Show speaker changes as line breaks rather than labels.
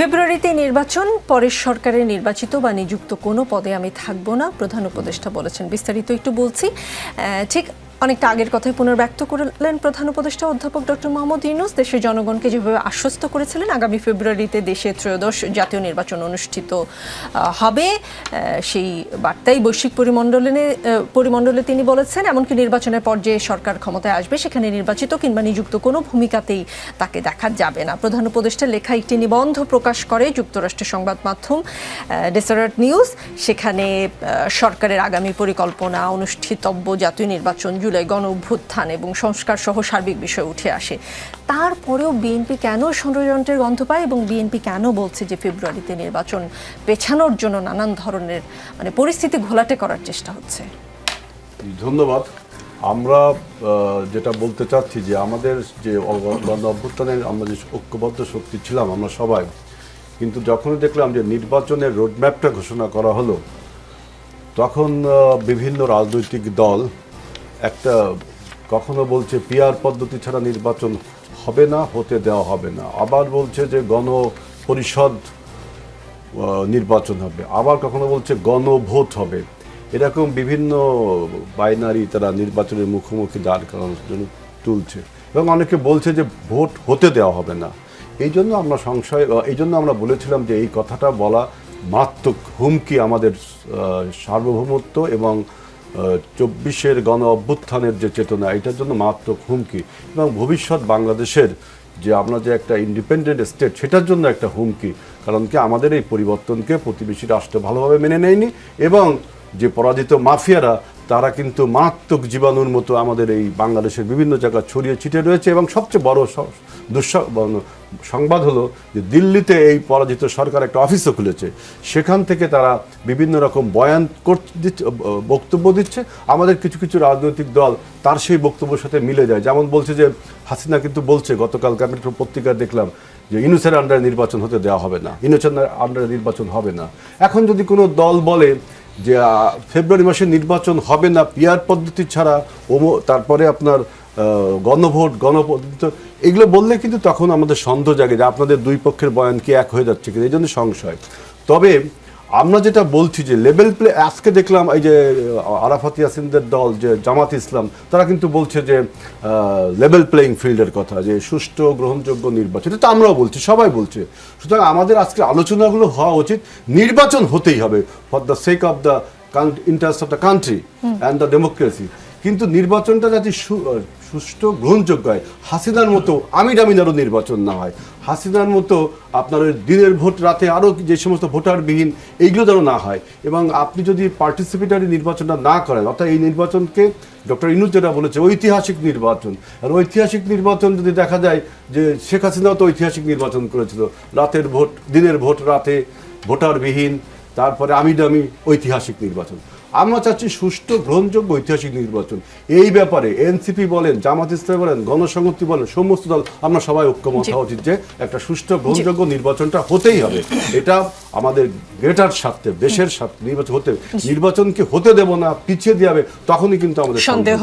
ফেব্রুয়ারিতে নির্বাচন, পরের সরকারের নির্বাচিত বা নিযুক্ত কোনো পদে আমি থাকব না, প্রধান উপদেষ্টা বলেছেন, বিস্তারিত একটু বলছি। ঠিক অনেকটা আগের কথায় পুনর্ব্যক্ত করলেন প্রধান উপদেষ্টা অধ্যাপক ডক্টর মোহাম্মদ ইউনুস। দেশের জনগণকে যেভাবে আশ্বস্ত করেছিলেন, আগামী ফেব্রুয়ারিতে দেশে ত্রয়োদশ জাতীয় নির্বাচন অনুষ্ঠিত হবে। সেই বার্তাই বৈশ্বিক পরিমণ্ডলে পরিমণ্ডলে তিনি বলেছেন, এমনকি নির্বাচনের পর্যায়ে সরকার ক্ষমতায় আসবে, সেখানে নির্বাচিত কিংবা নিযুক্ত কোনো ভূমিকাতেই তাকে দেখা যাবে না। প্রধান উপদেষ্টা লেখা একটি নিবন্ধ প্রকাশ করে যুক্তরাষ্ট্রের সংবাদ মাধ্যম ডেসারাট নিউজ। সেখানে সরকারের আগামী পরিকল্পনা, অনুষ্ঠিতব্য জাতীয় নির্বাচন জুলাই গণ অভ্যুত্থান এবং সংস্কার সহ সার্বিক বিষয় উঠে আসে। তারপরেও বিএনপি কেন ষড়যন্ত্রের গন্ধ পায় এবং বিএনপি কেন বলছে যে ফেব্রুয়ারিতে নির্বাচন পেছানোর জন্য নানান ধরনের মানে পরিস্থিতি ঘোলাটে করার চেষ্টা হচ্ছে?
ধন্যবাদ। আমরা যেটা বলতে চাচ্ছি যে আমাদের যে গণ অভ্যুত্থানের আমরা যে ঐক্যবদ্ধ শক্তি ছিলাম আমরা সবাই, কিন্তু যখনই দেখলাম যে নির্বাচনের রোডম্যাপটা ঘোষণা করা হলো, তখন বিভিন্ন রাজনৈতিক দল একটা কখনো বলছে পিয়ার পদ্ধতি ছাড়া নির্বাচন হবে না, হতে দেওয়া হবে না। আবার বলছে যে গণ পরিষদ নির্বাচন হবে। আবার কখনো বলছে গণভোট হবে। এরকম বিভিন্ন বাইনারি তারা নির্বাচনের মুখোমুখি দাঁড় করানোর জন্য তুলছে। এবং অনেকে বলছে যে ভোট হতে দেওয়া হবে না। এই জন্য আমরা সংশয় এই জন্য আমরা বলেছিলাম যে এই কথাটা বলা মারাত্মক হুমকি আমাদের সার্বভৌমত্ব এবং চব্বিশের গণ অভ্যুত্থানের যে চেতনা, এটার জন্য মারাত্মক হুমকি। এবং ভবিষ্যৎ বাংলাদেশের যে আমরা যে একটা ইন্ডিপেন্ডেন্ট স্টেট সেটার জন্য একটা হুমকি। কারণ কি, আমাদের এই পরিবর্তনকে প্রতিবেশী রাষ্ট্র ভালোভাবে মেনে নেয়নি এবং যে পরাজিত মাফিয়ারা তারা কিন্তু মারাত্মক জীবাণুর মতো আমাদের এই বাংলাদেশের বিভিন্ন জায়গায় ছড়িয়ে ছিটিয়ে রয়েছে এবং সবচেয়ে বড় দুঃস- সংবাদ হলো যে দিল্লিতে এই পরাজিত সরকার একটা অফিসও খুলেছে। সেখান থেকে তারা বিভিন্ন রকম বয়ান দিচ্ছে বক্তব্য দিচ্ছে। আমাদের কিছু কিছু রাজনৈতিক দল তার সেই বক্তব্যের সাথে মিলে যায়। যেমন বলছে যে হাসিনা কিন্তু বলছে, গতকালকে আমি পত্রিকায় দেখলাম যে ইনুসের আন্ডারে নির্বাচন হতে দেওয়া হবে না। ইনুসের আন্ডারে নির্বাচন হবে না। এখন যদি কোনো দল বলে যে ফেব্রুয়ারি মাসে নির্বাচন হবে না পিয়ার পদ্ধতি ছাড়া, ওমো, তারপরে আপনার গণভোট, গণপদ্ধতি এগুলো বললে কিন্তু তখন আমাদের সন্দেহ জাগে যে আপনাদের দুই পক্ষের বয়ান কি এক হয়ে যাচ্ছে কিনা, এই জন্য সংশয়। তবে আমরা যেটা বলছি যে লেভেল প্লে আজকে দেখলাম এই যে আরাফাত ইয়াসিনদের দল যে জামাত ইসলাম তারা কিন্তু বলছে যে লেভেল প্লেইং ফিল্ডের কথা যে সুষ্ঠু গ্রহণযোগ্য নির্বাচন। এটা তো আমরাও বলছি সবাই বলছে। সুতরাং আমাদের আজকে আলোচনাগুলো হওয়া উচিত নির্বাচন হতেই হবে for the sake of the interest of the country and the democracy কিন্তু নির্বাচনটা যাতে সুষ্ঠু, গ্রহণযোগ্য হয়, হাসিনার মতো আমি ডামিনারও নির্বাচন না হয়, হাসিনার মতো আপনার দিনের ভোট রাতে আরও যে সমস্ত ভোটারবিহীন এইগুলো যেন না হয়, এবং আপনি যদি পার্টিসিপেটারি নির্বাচনটা না করেন, অর্থাৎ এই নির্বাচনকে ডক্টর ইনুজ যেটা বলেছে, ঐতিহাসিক নির্বাচন, আর ঐতিহাসিক নির্বাচন যদি দেখা যায় যে শেখ হাসিনাও তো ঐতিহাসিক নির্বাচন করেছিল, রাতের ভোট, দিনের ভোট রাতে ভোটারবিহীন, তারপরে আমি ডামি ঐতিহাসিক নির্বাচন। আমরা চাচ্ছি সুষ্ঠু গ্রহণযোগ্য ঐতিহাসিক নির্বাচন। এই ব্যাপারে এনসিপি বলেন জামাত ইসলাম বলেন গণসংহতি বলেন সমস্ত দল আমরা সবাই ঐক্যমত হওয়া উচিত যে একটা সুষ্ঠু গ্রহণযোগ্য নির্বাচনটা হতেই হবে। এটা আমাদের গ্রেটার স্বার্থে দেশের স্বার্থে নির্বাচন হতে নির্বাচনকে হতে দেব না পিছিয়ে দিয়ে হবে তখনই কিন্তু আমাদের
সন্দেহ